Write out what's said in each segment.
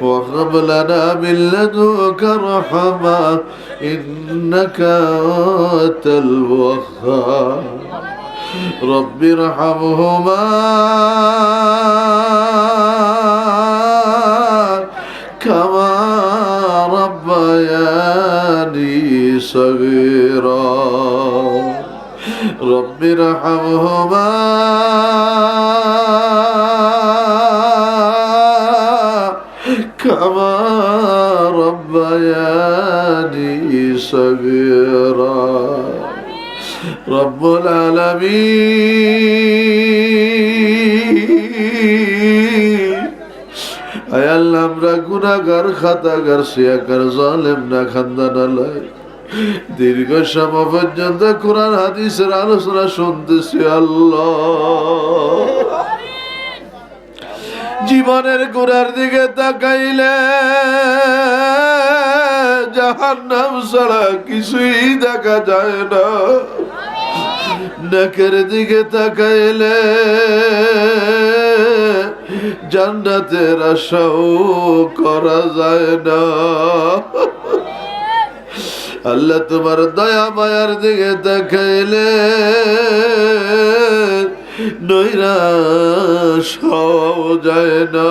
وهب لنا من لدنك رحمة إنك أنت الوهاب. رب ارحمهما. كما ربياني صغيرا. رب ارحمهما. রব্বুল আলামিন। আল্লাহ, আমরা গুনাহগার, খাতাগার সিয়াকার জালেম না খান্দানালয় দীর্ঘ সময় পর্যন্ত কোরআন, হাদিসের আলোচনা শুনতেছি আল্লাহ। জীবনের গোড়ার দিকে তাকাইলে জাহান্নাম ছাড়া কিছুই দেখা যায় না। নাকের দিকে তাকাইলে জান্নাতের আশাও করা যায় না। আল্লাহ তোমার দয়া মায়ার দিকে দেখাইলে নৈরাশ হওয়াও যায় না।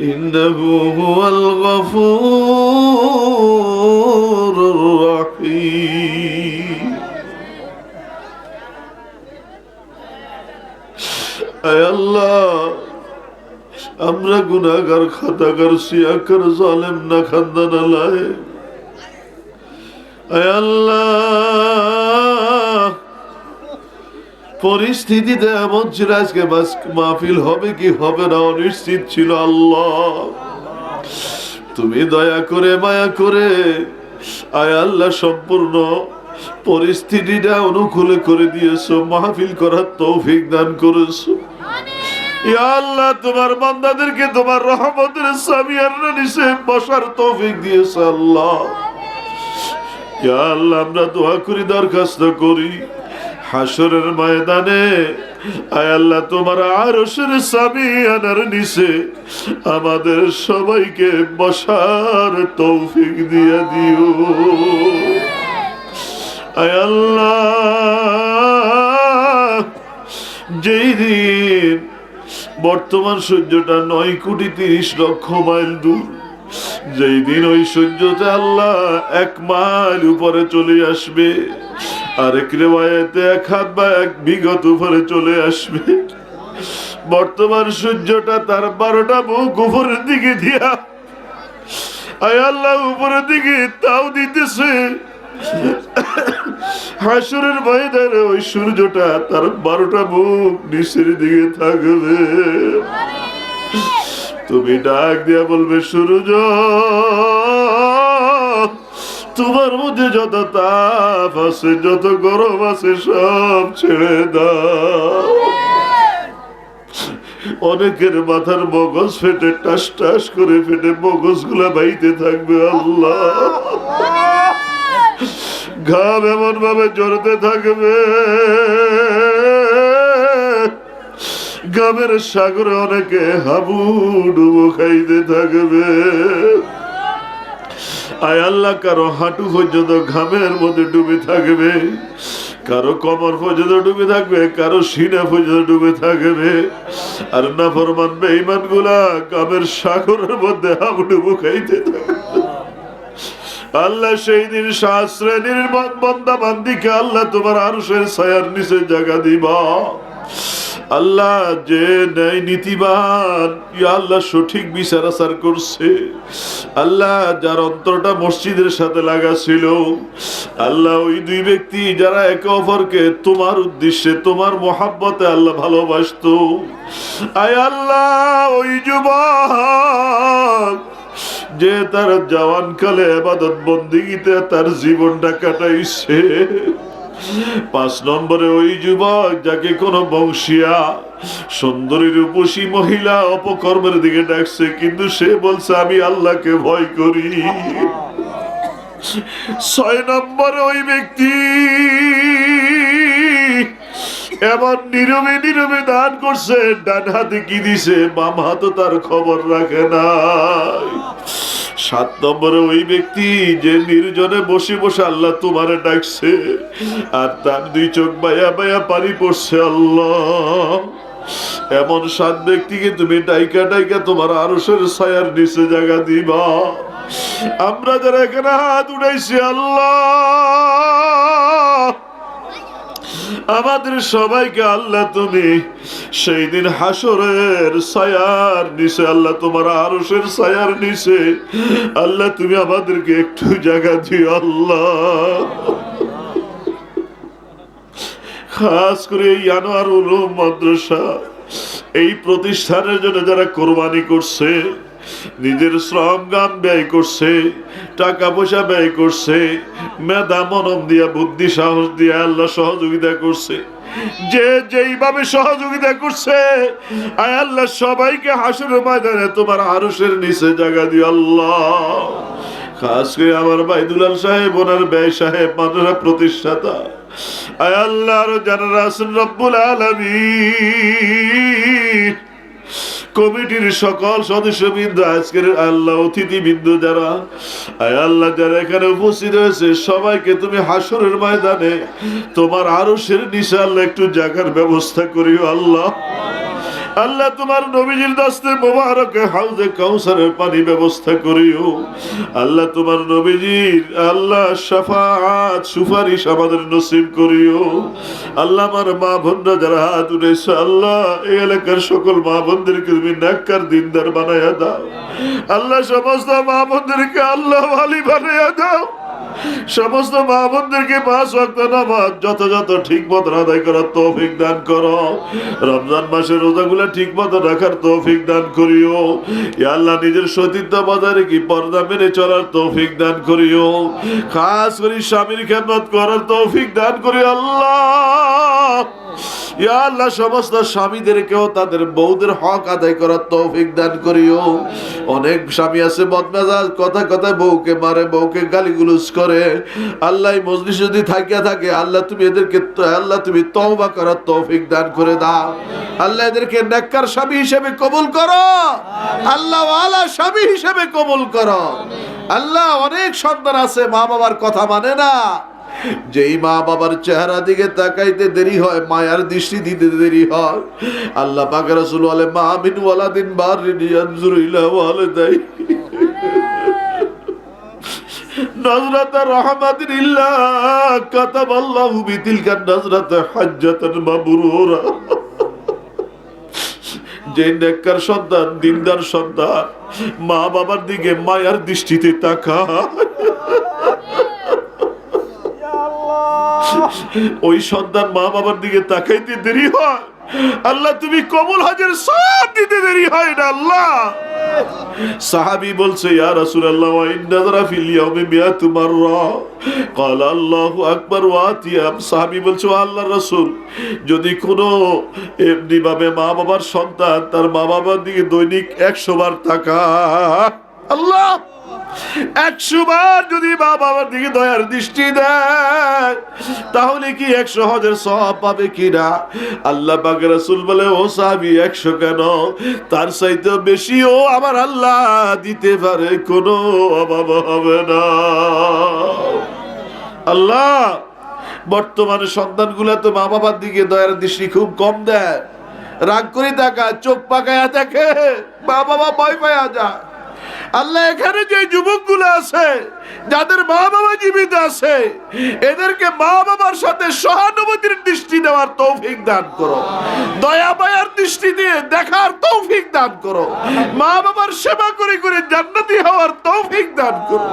إنه هو الغفور الرحيم أي الله আমরা গুনাগার খাতাগার সিয়াকার জালেম না খান্দানা লাই আয় আল্লাহ পরিস্থিতিতে এমন ছিল আজকে মাহফিল হবে কি হবে না অনিশ্চিত ছিল আল্লাহ। তুমি দয়া করে মায়া করে আয় আল্লাহ সম্পূর্ণ পরিস্থিতিটা অনুকূলে করে দিয়েছ মাহফিল করার তৌফিক দান করেছ। আল্লাহ তোমার বান্দাদেরকে তোমার রহমতের সামিয়ার নিচে বসার তৌফিক দিয়েছে আল্লাহ। ইয়া আল্লাহ আমরা দোয়া করি দরখাস্ত করি। হাসরের ময়দানে, আয় আল্লাহ, তোমার আরশের সামিয়ানার নিচে আমাদের সবাইকে বসার তৌফিক দিয়ে দিও। আয় আল্লাহ, যেই দিন বর্তমান সূর্যটা নয় কোটি তিরিশ লক্ষ মাইল দূর, যেই দিন ওই সূর্যটা আল্লাহ এক মাইল উপরে চলে আসবে আরেক রেওয়ায়তে এক হাত বা এক বিগত উপরে চলে আসবে। বর্তমান সূর্যটা তার বারোটা মুখ উপরের দিকে দিয়া। আয় আল্লাহ, উপরের দিকে তাও দিতেছে। হাসুরের ময়দানে ওই সূর্যটা তার বারোটা মুখ নিচের দিকে থাকবে। তুমি ডাক দিয়া বলবে, সূর্য! তোমার মধ্যে যত তাপ আছে, যত গরম আছে, সব ছেড়ে দাও। অনেকের মাথার মগজ ফেটে, টাস টাস করে ফেটে মগজগুলা বাইতে থাকবে, আল্লাহ। ঘাম এমন ভাবে জড়তে থাকবে। গামের সাগরে অনেকে হাবু ডুবো খাইতে থাকবে। আয় আল্লাহ, কারও হাঁটু পর্যন্ত ঘামের মধ্যে ডুবে থাকবে। কারও কমর পর্যন্ত ডুবে থাকবে, কারও সিনা পর্যন্ত ডুবে থাকবে। আর না ফরমান বেঈমানগুলা গামের সাগরের মধ্যে হাবুডুবু খাইতে থাকবে আল্লাহ সেই দিন শাস্ত্রের বন্দা বান্দিকে আল্লাহ তোমার আরশের ছায়ার নিচে জায়গা দিবা। আল্লাহ যে ন্যায় নীতিবান আল্লাহ সঠিক বিচার আচার করছে। আল্লাহ যার অন্তরটা মসজিদের সাথে লাগা ছিল, আল্লাহ ওই দুই ব্যক্তি যারা একে অপরকে তোমার উদ্দেশ্যে, তোমার মহাব্বতে আল্লাহ ভালোবাসতো। আয় আল্লাহ ওই যুবক যে তার জওয়ান কালে আবাদত বন্দিগিতে তার জীবনটা কাটাইছে। পাঁচ নম্বরে ওই যুবক যাকে কোন বংশিয়া সুন্দরী রূপসী মহিলা অপকর্মের দিকে ডাকছে কিন্তু সে বলছে আমি আল্লাহকে ভয় করি। ছয় নম্বরে ওই ব্যক্তি এমন নীরবে নীরবে দান করছে, ডান হাতে কি দিছে, বাম হাতে তার খবর রাখে নাই। সাত নম্বরে ওই ব্যক্তি যে নির্জনে বসে বসে আল্লাহ তোমারে ডাকছে, আর তার দুই চোখ বায়া বায়া পানি পড়ছে আল্লাহ। এমন সাত ব্যক্তিকে তুমি ডাইকা ডাইকা তোমার আরসের ছায়ার নিচে জায়গা দিবা। আমরা যারা এখানে হাত উঠাইছি আল্লাহ। আমাদের সবাইকে আল্লাহ তুমি সেই দিন হাসরের ছায়ার নিচে, আল্লাহ তোমার আরসের ছায়ার নিচে, আল্লাহ তুমি আমাদেরকে একটু জায়গা দিও, আল্লাহ। খাস করে এই আনোয়ার উলুম মাদ্রাসা, এই প্রতিষ্ঠানের জন্য যারা কোরবানি করছে নিজের শ্রম গান ব্যয় করছে, টাকা পয়সা ব্যয় করছে, মেধা মনম দিয়া, বুদ্ধি সাহস দিয়া আল্লাহ সহযোগিতা করছে। যে যেইভাবে সহযোগিতা করছে, আয় আল্লাহ, সবাইকে হাসুর ময়দানে তোমার আরসের নিচে জায়গা দিও আল্লাহ। খাস করে আমার ভাই দুলাল সাহেব, ওনার ব্যয় সাহেব মানুষরা প্রতিষ্ঠাতা। আয় আল্লাহর জানারা আছেন রব্বুল আলামিন। কমিটির সকল সদস্যবৃন্দ, আজকের আল্লাহ অতিথিবৃন্দ যারা আল্লাহ যারা এখানে উপস্থিত হয়েছে, সবাইকে তুমি হাসরের ময়দানে তোমার আরও সের নিশা আল্লাহ একটু জাগার ব্যবস্থা করিও আল্লাহ। আল্লাহ তোমার নবীজির দস্তে মোবারকে হাউজে কাউসারের পানি ব্যবস্থা করিও। আল্লাহ তোমার নবীজির আল্লাহ শাফাত সুপারিশ আমাদের নসিব করিও। আল্লাহ আমার মা বোনরা যারা হাত উঠেছে আল্লাহ এই এলাকার সকল মা বোনদেরকে তুমি নাক্কার দিনদার বানাইয়া দাও। আল্লাহ সমস্ত মা বোনদেরকে আল্লাহ ভালি বানাইয়া দাও। সমস্ত মা বোনদেরকে পাঁচ ওয়াক্ত নামাজ যথাযথ ঠিক মতো আদায় করার তৌফিক দান করো। রমজান মাসের রোজাগুলো ঠিক মতো রাখার তৌফিক দান করিও। আল্লাহ নিজের সতীর্থ বাজারে কি পর্দা মেনে চলার তৌফিক দান করিও। খাস করে স্বামীর খেদমত করার তৌফিক দান করি আল্লাহ। ইয়া আল্লাহ, সমস্ত স্বামীদেরকেও তাদের বউদের হক আদায় করার তৌফিক দান করিও। অনেক স্বামী আছে কথা কথায় বউকে মারে, বউকে গালিগুলুজ করে। আল্লাহ যদি থাকিয়া থাকে, আল্লাহ তুমি এদেরকে, আল্লাহ তুমি তওবা করার তৌফিক দান করে দাও। আল্লাহ এদেরকে নেককার স্বামী হিসেবে কবুল করো। আল্লাহ ওয়ালা স্বামী হিসেবে কবুল করো। আল্লাহ অনেক সন্তান আছে মা বাবার কথা মানে না। যেই মা বাবার চেহারা দিকে তাকাইতে দেরি হয়, মায়ার দৃষ্টি দিতে দেরি হয়। আল্লাহ পাকে রসুল বলে, মা মিন ওয়ালাদিন বারিন ইয়ানজুরু ইলা ওয়ালিদাই। নজরাত রহমাতিন ইল্লা কাতাবাল্লাহু বিতিলকা নজরাত হাজ্জাতান মাবরুরা। যে নেককার সন্তান, দিনদার সন্তান, মা বাবার দিকে মায়ার দৃষ্টিতে তাকায়। ওই সন্তান মা বাবার দিকে তাকাইতে দেরি হয় আল্লাহ তুমি কবুল হাজের সব দিতে দেরি হয় না আল্লাহ সাহাবি বলছে ইয়া রাসূলুল্লাহ ওয়া ইন্নাযরা ফিল ইয়াউমি মিয়াতু মাররা قال আল্লাহ আকবার ওয়া আতিয়াম সাহাবী বলছে ও আল্লাহর রাসূল যদি কোনো এমনি ভাবে মা বাবার সন্তান তার মা বাবার দিকে দৈনিক 100 বার তাকায় আল্লাহ একশো বার যদি মা বাবার দিকে দয়ার দৃষ্টি দেয়, তাহলে কি একশো হাজার সব পাবে কিনা? আল্লাহ পাক রাসূল বলে, ও সাহাবী, একশো কেন? তার চাইতে বেশিও আমার আল্লাহ দিতে পারে, কোনো অভাব হবে না। আল্লাহ, বর্তমানে সন্তানগুলা তো মা বাবার দিকে দয়ার দৃষ্টি খুব কম দেয়। রাগ করে দেখা চোখ পাকায়া দেখে মা বাবা ভয় পায়া যায়। আল্লাহ এখানে যে যুবকগুলো আছে, যাদের মা বাবা জীবিত আছে, এদেরকে মা বাবার সাথে সহানুভূতির দৃষ্টি দেওয়ার তৌফিক দান করো। দয়া মায়ার দৃষ্টি দিয়ে দেখার তৌফিক দান করো। মা বাবার সেবা করে করে জান্নাতি হওয়ার তৌফিক দান করো।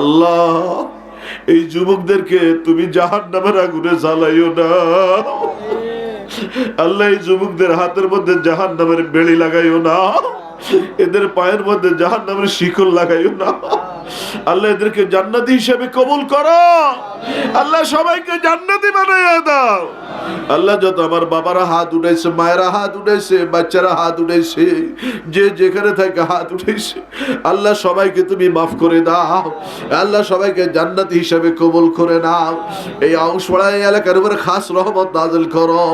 আল্লাহ, এই যুবকদেরকে তুমি জাহান নামের আগুনে জ্বালাইও না। আল্লাহ, এই যুবকদের হাতের মধ্যে জাহান নামের বেড়ি লাগাইও না। এদের পায়ের মধ্যে জাহান নামের শিকল লাগাইও না। আল্লাহ এদেরকে জান্নাতি হিসেবে কবুল করো। আল্লাহ সবাইকে জান্নাতি বানাইয়া দাও। আল্লাহ যত আমার বাবারা হাত উঠাইছে, মায়েরা হাত উঠাইছে, বাচ্চারা হাত উঠাইছে, যে যেখানে থাকে হাত উঠাইছে। আল্লাহ সবাইকে তুমি মাফ করে দাও। আল্লাহ সবাইকে জান্নাতি হিসেবে কবুল করে নাও। এই আউসপাড়া এলাকার উপরে খাস রহমত নাজল করো।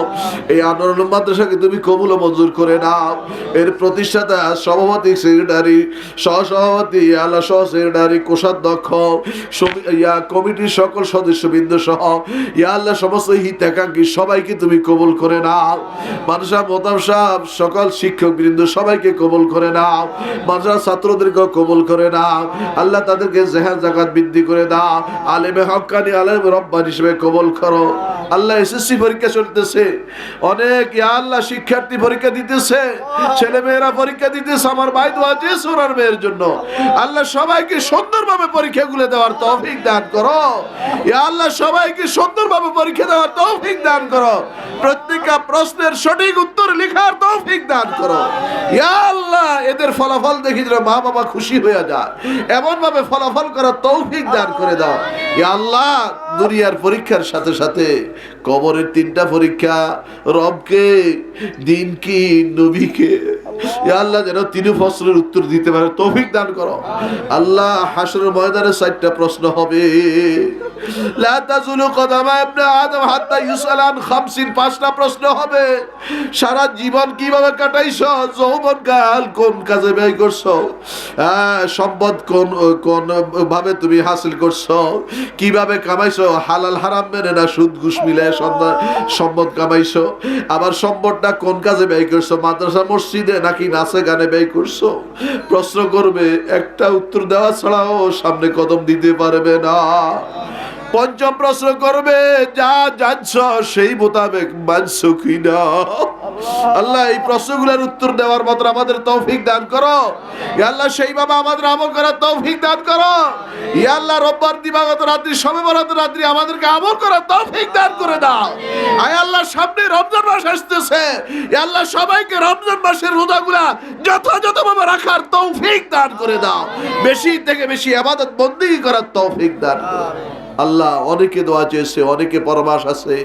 এই আনন্দ মাদ্রাসাকে তুমি কবুল মঞ্জুর করে নাও। এর প্রতিষ্ঠাতা সভাপতি সেক্রেটারি সহসভাপতি আল্লাহ সহ সেক্রেটারি কোষাধ্যক্ষ ইয়া কমিটির সকল সদস্যবৃন্দ সহ, ইয়া আল্লাহ সমস্ত হিতাকাঙ্ক্ষী সবাইকে তুমি কবুল করে নাও। মানুষা মোতাম সাহেব, সকল শিক্ষক বৃন্দ সবাইকে কবুল করে নাও। মানুষরা ছাত্রদেরকে কবুল করে নাও। আল্লাহ তাদেরকে জেহান জাকাত বৃদ্ধি করে দাও। আলেমে হকানি, আলেম রব্বান হিসেবে কবুল করো। আল্লাহ এসএসসি পরীক্ষা চলতেছে। অনেক ইয়া আল্লাহ শিক্ষার্থী পরীক্ষা দিতেছে। ছেলে মেয়েরা পরীক্ষা দিতেছে আমার ভাই দোয়া যে সোনার মেয়ের জন্য। আল্লাহ সবাইকে সুন্দরভাবে পরীক্ষাগুলো দেওয়ার তৌফিক দান করো। ইয়া আল্লাহ সবাইকে সুন্দরভাবে পরীক্ষা দেওয়ার তৌফিক দান করো। প্রত্যেকটা প্রশ্নের সঠিক উত্তর লেখার তৌফিক দান করো। ইয়া আল্লাহ, এদের ফলাফল দেখি যেন মা বাবা খুশি হয়ে যায়। এমন ভাবে ফলাফল করার তৌফিক দান করে দাও। ইয়া আল্লাহ, দুনিয়ার পরীক্ষার সাথে সাথে কবরের তিনটা পরীক্ষা রবকে দিন কি নবীকে। আল্লাহ। যেন তিন ফসলের উত্তর দিতে পারে তৌফিক দান করো। আল্লাহ হাসরের ময়দানে চারটা প্রশ্ন হবে। পাঁচটা প্রশ্ন হবে। সারা জীবন কীভাবে কাটাইছো? যৌবন কাল কোন কাজে ব্যয় করছ? হ্যাঁ, সম্পদ কোন কোন ভাবে তুমি হাসিল করছ? কীভাবে কামাইছো? হালাল হারাম মেনে না সুদ ঘুষ মিলে সন্ধ্যা- সম্পদ কামাইছো? আবার সম্পদটা কোন কাজে ব্যয় করছ? মাদ্রাসা মসজিদে নাকি নাচে গানে ব্যয় করছ? প্রশ্ন করবে, একটা উত্তর দেওয়া ছাড়াও সামনে কদম দিতে পারবে না। পঞ্চম প্রশ্ন করবে, যা জানছ সেই মোতাবেক মানছ কিনা? আল্লাহ এই প্রশ্নগুলোর উত্তর দেওয়ার মতো আমাদের তৌফিক দান করো। আল্লাহ, সেই বাবা আমাদের আমল করার তৌফিক দান করো। আল্লাহ, রোববার দিবাগত রাত্রি সবে বরাত রাত্রি আমাদেরকে আমল করার তৌফিক দান করে দাও। আয় আল্লাহ, সামনে রমজান মাস আসতেছে। আল্লাহ, সবাইকে রমজান মাসের রোজাগুলা যথাযথভাবে রাখার তৌফিক দান করে দাও। বেশি থেকে বেশি আবাদত বন্দি করার তৌফিক দান করো। আল্লাহ অনেকে দোয়া চেয়েছে, অনেকে পরবাস আছে।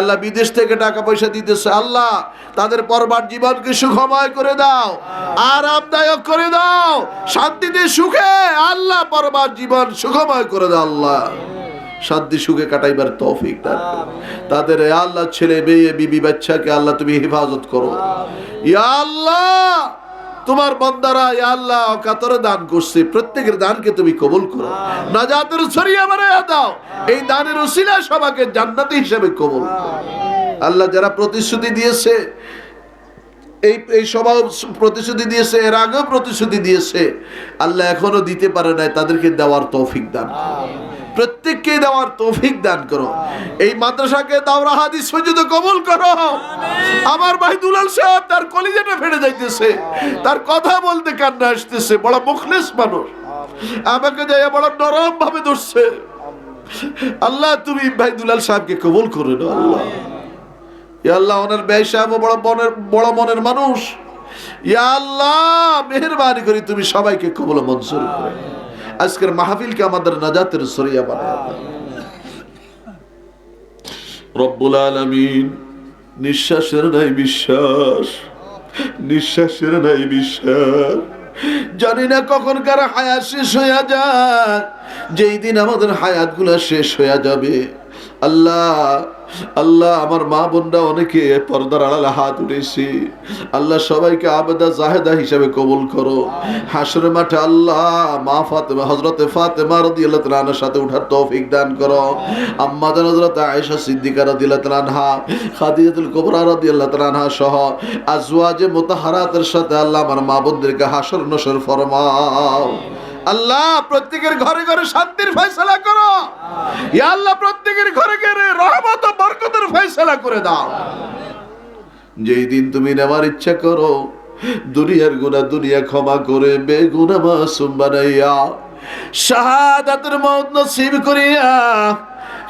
আল্লাহ, বিদেশ থেকে টাকা পয়সা দিতেছে। আল্লাহ, তাদের পরবার জীবনকে সুখময় করে দাও, আরামদায়ক করে দাও, শান্তিতে সুখে, আল্লাহ পরবার জীবন সুখময় করে দাও, আল্লাহ। শান্তি সুখে কাটাইবার তৌফিক। তাদের আল্লাহ ছেলে, মেয়ে, বিবি, বাচ্চাকে আল্লাহ তুমি হেফাজত করো। ইয়া আল্লাহ তোমার বন্দারা আল্লাহ কাতরে দান করছে। প্রত্যেকের দানকে তুমি কবুল করো। নাজাতের ছড়িয়ে বানায়া দাও। এই দানের উসিলা সবাকে জান্নাতি হিসেবে কবুল আল্লাহ যারা প্রতিশ্রুতি দিয়েছে এই এই সভা প্রতিশ্রুতি দিয়েছে এর আগেও প্রতিশ্রুতি দিয়েছে। আল্লাহ এখনও দিতে পারে নাই তাদেরকে দেওয়ার তৌফিক দান। প্রত্যেককে দেওয়ার তৌফিক দান করো। এই মাদ্রাসাকে দাওরা হাদিস পর্যন্ত কবুল করো। আমার ভাই দুলাল সাহেব তার কলিজাটা ফেটে যাইতেছে। তার কথা বলতে কান্না আসতেছে। বড় মুখলেস মানুষ। আমাকে যাইয়া বড় নরম ভাবে ধরছে। আল্লাহ, তুমি ভাই দুলাল সাহেবকে কবুল করে নাও আল্লাহ। আল্লাহ, ওনার ব্যয় সাহেব বড় মনের বড় মনের মানুষ। ইয়া আল্লাহ, মেহরবানি করি তুমি সবাইকে কবল মঞ্জুর করে আজকের মাহফিলকে আমাদের নাজাতের সরিয়া বানায় রব্বুল আলামিন, নিঃশ্বাসের নাই বিশ্বাস, নিঃশ্বাসের নাই বিশ্বাস। জানি না কখনকার হায়াত শেষ হয়ে যায়, যেই দিন আমাদের হায়াতগুলো শেষ হয়ে যাবে। আল্লাহ আল্লাহ আমার মা বোনরা অনেকে পর্দার আড়ালে হাত উঠেছি আল্লাহ সবাইকে আবেদা জাহেদা হিসাবে কবুল করো। হাসরের মাঠে আল্লাহ মা ফাতেমা হজরতে ফাতেমা রাদিয়াল্লাহু তাআলা আনহার সাথে উঠার তৌফিক দান করো। আম্মা জান হযরত আয়েশা সিদ্দিকা রাদিয়াল্লাহু তাআলা আনহা খাদিজাতুল কুবরা রাদিয়াল্লাহু সহ আজওয়াজে মুতাহারাতের সাথে আল্লাহ আমার মা বোনদেরকে হাসর নসর ফরমাও। আল্লাহ, প্রত্যেকের ঘরে ঘরে শান্তির ফয়সালা করো। ইয়া আল্লাহ, প্রত্যেকের ঘরে ঘরে রহমত ও বরকতের ফয়সালা করে দাও। যেই দিন তুমি নেওয়ার ইচ্ছা করো, দুনিয়ার গুনাহ দুনিয়া ক্ষমা করে, বেগুনা মাসুম বানাইয়া, শাহাদাতের মত নসিব করিয়া,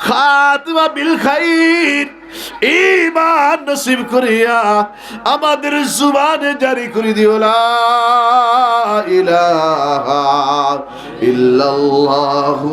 খাতমা বিল খাইর ইমান নসিব করিয়া আমাদের জুবানে জারি করে দিও লা ইলাহা ইল্লাল্লাহু